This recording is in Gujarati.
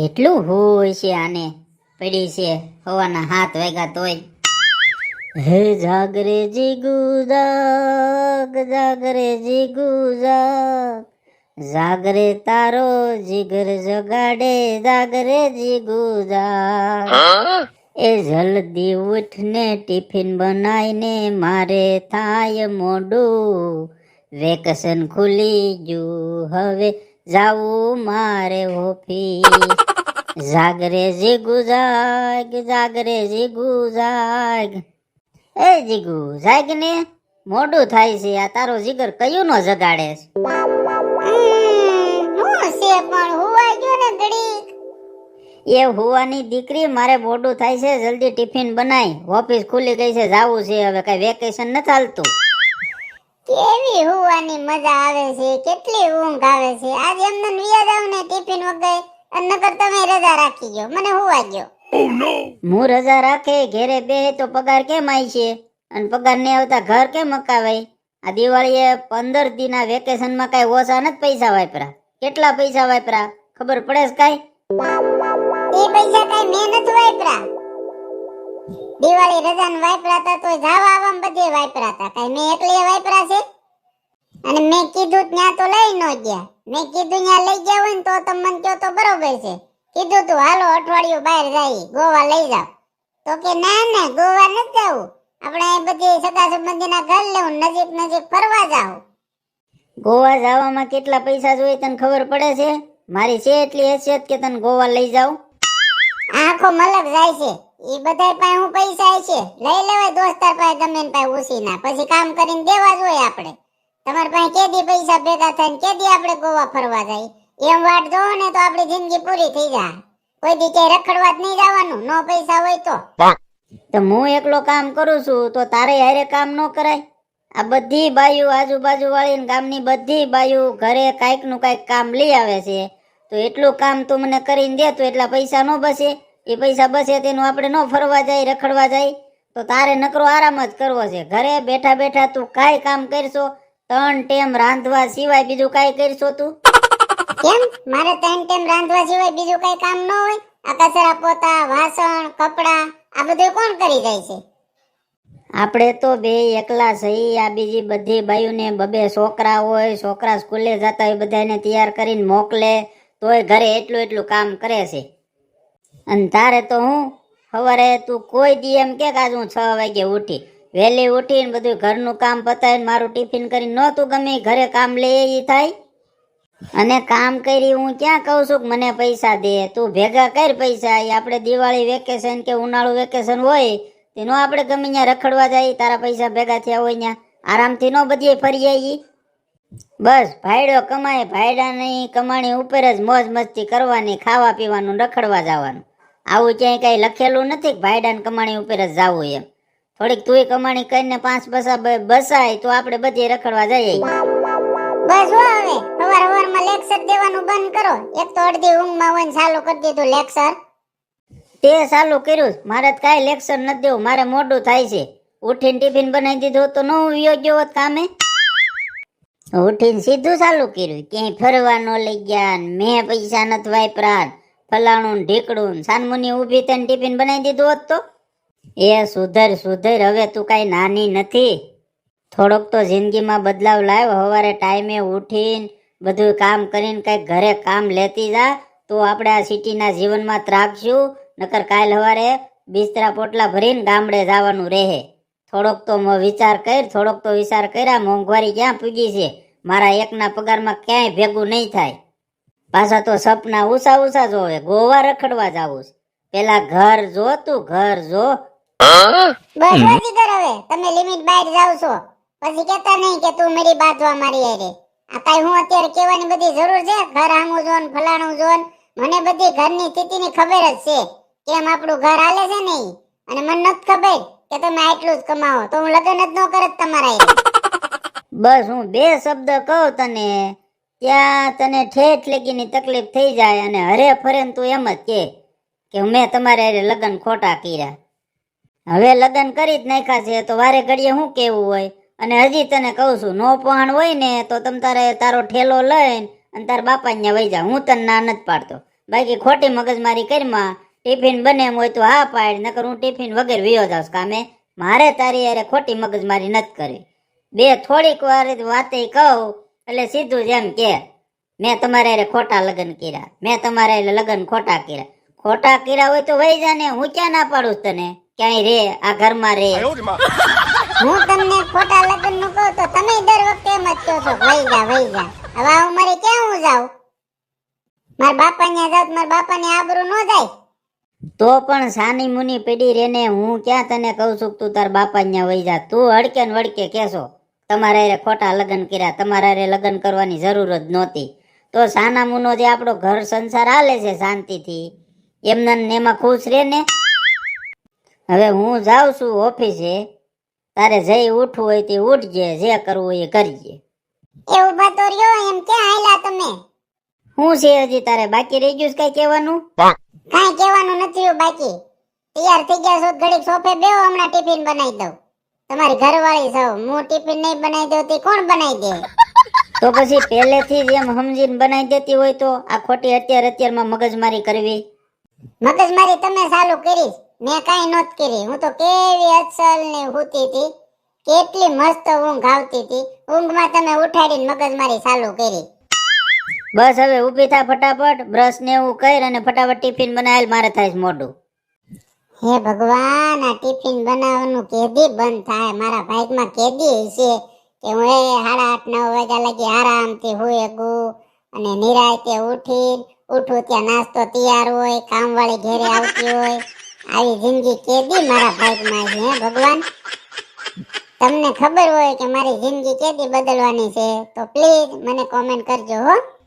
કેટલું હોય છે આને. પડી છે હવાના હાથ વાગ્યા તોય. હે જાગરે જીગુ જાગ જાગરે જીગુ જાગ. જાગરે તારો જીગર જગાડે જાગરે જીગુ જાગ. એ જલ્દી ઉઠને, ટિફિન બનાવીને મારે થાય મોડું. વેકેશન ખુલી ગયું હવે જાવું મારે ઓફિસ. જાગરે જીગુ જાગ જાગરે જીગુ જાગ એ જીગુ જાગ ને મોડું થાય છે આ તારો જીગર કયું નો જગાડે છે? પણ હુવા ગયો ને એ હુવાની દીકરી મારે મોડું થાય છે જલ્દી ટિફિન બનાય. ઓફિસ ખુલી ગઈ છે જાવું છે હવે કઈ વેકેશન નથી હાલતું કેવી હોવાની મજા આવે છે કેટલી ઊંઘ આવે છે. આજે એમને નિયા જાવ ને ટિફિન વગર અને નકર તમે રજા રાખી ગયો. મને હુવા ગયો હું રજા રાખે ઘેરે બે તો પગાર કેમ આવી છે? અને પગાર નહીં આવતા ઘર કેમ મકાવાય? આ દિવાળીએ પંદર દિના વેકેશનમાં કઈ ઓછા નથી પૈસા વાપરા કેટલા પૈસા વાપરા ખબર પડે છે કાંઈ? એ પૈસા કઈ મેં નથી વાપરા દિવાળી રજા વાપરા હતા તો જાવા આવવામાં બધે વાપરા હતા કઈ મેં એકલી વાપરા છે? અને મેં કીધું ત્યાં તો લઈ ન ગયા. મેં કીધું ત્યાં લઈ ગયા હોય ને તો તમે મને કહો તો બરોબર છે. કીધું તું હાલો અઠવાડિયું બહાર જાય. ગોવા લઈ જાવ તો કે ના ના ગોવા નથી જવું આપણે એ બધી સગા સંબંધીના ઘર લેવું નજીક નજીક ફરવા જાવ ગોવા જવામાં કેટલા પૈસા જોઈએ તને ખબર પડે છે? મારી છે એટલી હેસિયત કે તને ગોવા લઈ જાઉં? આખો મલક જાય છે. ઈ બધાય પાસે હું પૈસા છે. લઈ લેવાય દોસ્તાર પાસે ગમે પાસે ઉસી ના પછી કામ કરીને દેવા જોઈએ આપણે. તમાર પાસે કેદી પૈસા ભેગા થાય કેદી આપણે ગોવા ફરવા જાય? એમ વાટ જોવો ને તો આપણી જિંદગી પૂરી થઈ જાય. કોઈ દી ક્યાંય રખડવા જ નહીં જવાનું. નો પૈસા હોય તો. તો હું એકલો કામ કરું છું તો તારે હારે કામ ન કરાય. આ બધી બાયું આજુબાજુ વાળી ગામની બધી બાયું ઘરે કાંઈકનું કાંઈક કામ લઈ આવે છે. તો એટલું કામ તું મને કરીને દે તો એટલા પૈસા ન બસે એ પૈસા બસે તેનું આપણે ન ફરવા જાય રખડવા જાય તો તારે નકરો આરામ જ કરવો છે. ઘરે બેઠા બેઠા તું કાંઈ કામ કરશો ત્રણ ટેમ રાંધવા સિવાય બીજું કાંઈ કરશો તું? કેમ? મારે ત્રણ ટેમ રાંધવા સિવાય બીજું કાંઈ કામ ન હોય? આ કચરા પોતા વાસણ કપડા આ બધું કોણ કરી જાય છે? આપણે તો બે એકલા સહી આ બીજી બધી બાયુને બબે છોકરા હોય છોકરા સ્કૂલે જતા હોય બધાને તૈયાર કરીને મોકલે તોય ઘરે એટલું એટલું કામ કરે છે. અને તારે તો હું સવારે તું કોઈ દી એમ કે આજ હું છ વાગે ઉઠી. વહેલી ઉઠીને બધું ઘરનું કામ પતાવીને મારું ટિફિન કરીને ન તું ગમે, ઘરે કામ લે એ થાય. અને કામ કરી હું ક્યાં કહું છું મને પૈસા દે, તું ભેગા કર પૈસા. એ આપણે દિવાળી વેકેશન કે ઉનાળુ વેકેશન હોય, તેનો આપણે ગમે ત્યાં રખડવા જાય, તારા પૈસા ભેગા થયા હોય ત્યાં. આરામથી ન બધીએ ફરી આવી બસ, ભાઈડો કમાય, ભાઈડાની કમાણી ઉપર જ મોજ મસ્તી કરવાની, ખાવા પીવાનું, રખડવા જવાનું. આવું ક્યાંય કઈ લખેલું નથી કે ભાઈડાને કમાણી ઉપર જ જવું એમ. થોડીક તુંય કમાણી કરીને પાંચ પૈસા બસાય તો આપણે બધે રખડવા જઈએ. બસ હો હવે. સવાર સવારમાં લેક્ચર દેવાનું બંધ કરો. એક તો અડધી ઊંઘમાં હોય ચાલુ કરી દીધું લેક્ચર. તે ચાલુ કર્યું. મારે કાંઈ લેક્ચર નથી દેવું. મારે મોડું થાય છે. ઉઠીને ટિફિન બનાવી દીધું તો ન યોગ્ય હોત કામે? ઉઠીને સીધું ચાલુ કર્યું. ક્યાંય ફરવા ન લઈ ગયા મેં પૈસા નથી વાપરા ફલાણું ઢીકડું સાનમુની ઊભી થઈને ટિફિન બનાવી દીધું હોત તો? એ સુધર સુધર, હવે તું કાંઈ નાની નથી. થોડોક તો જિંદગીમાં બદલાવ લાવ સવારે ટાઈમે ઉઠીને બધું કામ કરીને કંઈક ઘરે કામ લેતી જા. તો આપણે આ સિટીના જીવનમાં ત્રાગશું. નકર કાલ સવારે બિસ્તરા પોટલા ભરીને ગામડે જવાનું રહે. થોડોક તો વિચાર કર, થોડોક તો વિચાર કર્યા. મોંઘવારી ક્યાં પૂગી છે? મારા એકના પગારમાં ક્યાંય ભેગું નહીં થાય. પાછા તો સપના ઉસા ઉસા જોવે ગોવા રખડવા જાવું છે. પેલા ઘર જો તું ઘર જો. બસ વધી કર હવે. તમે લિમિટ બહાર જાવ છો. પછી કેતા નહીં કે તું મારી બાજવા મારી હારે. આ કાંઈ હું અત્યારે કહેવાની બધી જરૂર છે? ઘર આમું જોન ફલાણું જોન. મને બધી ઘરની સ્થિતિની ખબર જ છે. કેમ આપણું ઘર હાલે છે ને અને મને નથી ખબર કે તમે આટલું જ કમાવો. તો હું લગ્ન જ ન કરત તમારા. બસ હું બે શબ્દ કહું તને. ત્યાં તને ઠેઠ લેગીની તકલીફ થઈ જાય અને હરે ફરે તું એમ જ કે મેં તમારે હારે લગ્ન ખોટા કર્યા. હવે લગ્ન કરી જ નાખ્યા છે, તો વારે ઘડીએ શું કેવું હોય? અને હજી તને કહું છું, નો પહાણ હોય ને, તો તમ તારે તારો ઠેલો લઈને અને તારા બાપા ત્યાં વહી જા. હું તને ના નથી પાડતો. બાકી ખોટી મગજમારી કરીમાં, ટિફિન બને એમ હોય તો હા પાડ, નકર હું ટિફિન વગર વિયો જાઉં કામે. મારે તારી અરે ખોટી મગજમારી નથી કરવી. બે થોડીક વાર વાતે કહું એટલે સીધું જ એમ કે મેં તમારે એટલે ખોટા લગ્ન કર્યા. મેં તમારે એટલે લગ્ન ખોટા કર્યા. ખોટા કર્યા હોય તો વહી જાને હું ક્યાં ના પાડું તને? ક્યાંય રે આ ઘરમાં રે. હું તમને ખોટા લગ્નનું કહું તો તમે દર વખતે એમ જ કહો છો વહી જા વહી જા. હવે આ ઉંમરે ક્યાં હું જાઉં? મારા બાપા ત્યાં જાઉં મારા બાપા ની આબરૂ ન જાય. તો પણ સાની મુની પડી રેને હું ક્યાં તને કહું છું તું તાર બાપા ન્યા વહી જા? તું હડકે ને વડકે કેશો તમારા એ ખોટા લગ્ન કર્યા તમારા એ લગ્ન કરવાની જરૂર જ નહોતી. તો સાનામુનો જે આપણો ઘર સંસાર હાલે છે શાંતિથી એમને ને એમાં ખુશ રહે ને? હવે હું જાઉં છું ઓફિસે તારે જઈ ઉઠવું હોય તે ઉઠજે જે કરવું હોય એ કરજે. એ ઊભા તો રહ્યો એમ ક્યાં આયલા તમે? હું છે હજી તારે બાકી રહી ગયું કઈ કહેવાનું? કાંઈ કહેવાનું નથી બાકી. તૈયાર થઈ ગયા છો ઘડીક સોફે બેહો હમણાં ટિફિન બનાવી દઉં. તમારી ઘરવાળી સૌ હું ટિફિન નહીં બનાવી દેતી કોણ બનાવી દે? તો પછી પહેલેથી જ એમ સમજીને બનાવી દેતી હોય તો આ ખોટી અત્યારે અત્યારમાં મગજમારી કરવી. મગજમારી તમે ચાલુ કરીશ મેં કાંઈ નહોત કરી. હું તો કેવી અસલ ને હોતી હતી. કેટલી મસ્ત ઊંઘ આવતી હતી. ઊંઘમાં તમે ઉઠાડીને મગજમારી ચાલુ કરી. બસ હવે ઊભી થા ફટાફટ બ્રશ ને એવું કર અને ફટાફટ ટિફિન બનાવેલ મારે થાય મોઢું. હે ભગવાન, આ ટિફિન બનાવવાનું કેદી બંધ થાય. મારા બાઇકમાં કેદી હશે કે હું સાડા આઠ, નવ વાગ્યા લગી આરામથી હુએ ગુ અને નિરાયતે ઉઠી ઉઠું ત્યાં નાસ્તો તૈયાર હોય, કામવાળી ઘેરે આવતી હોય. આવી જિંદગી કેદી મારા બાઇકમાં છે, હે ભગવાન? તમને ખબર હોય કે મારી જિંદગી કેદી બદલવાની છે? તો પ્લીઝ મને કોમેન્ટ કરજો, હો.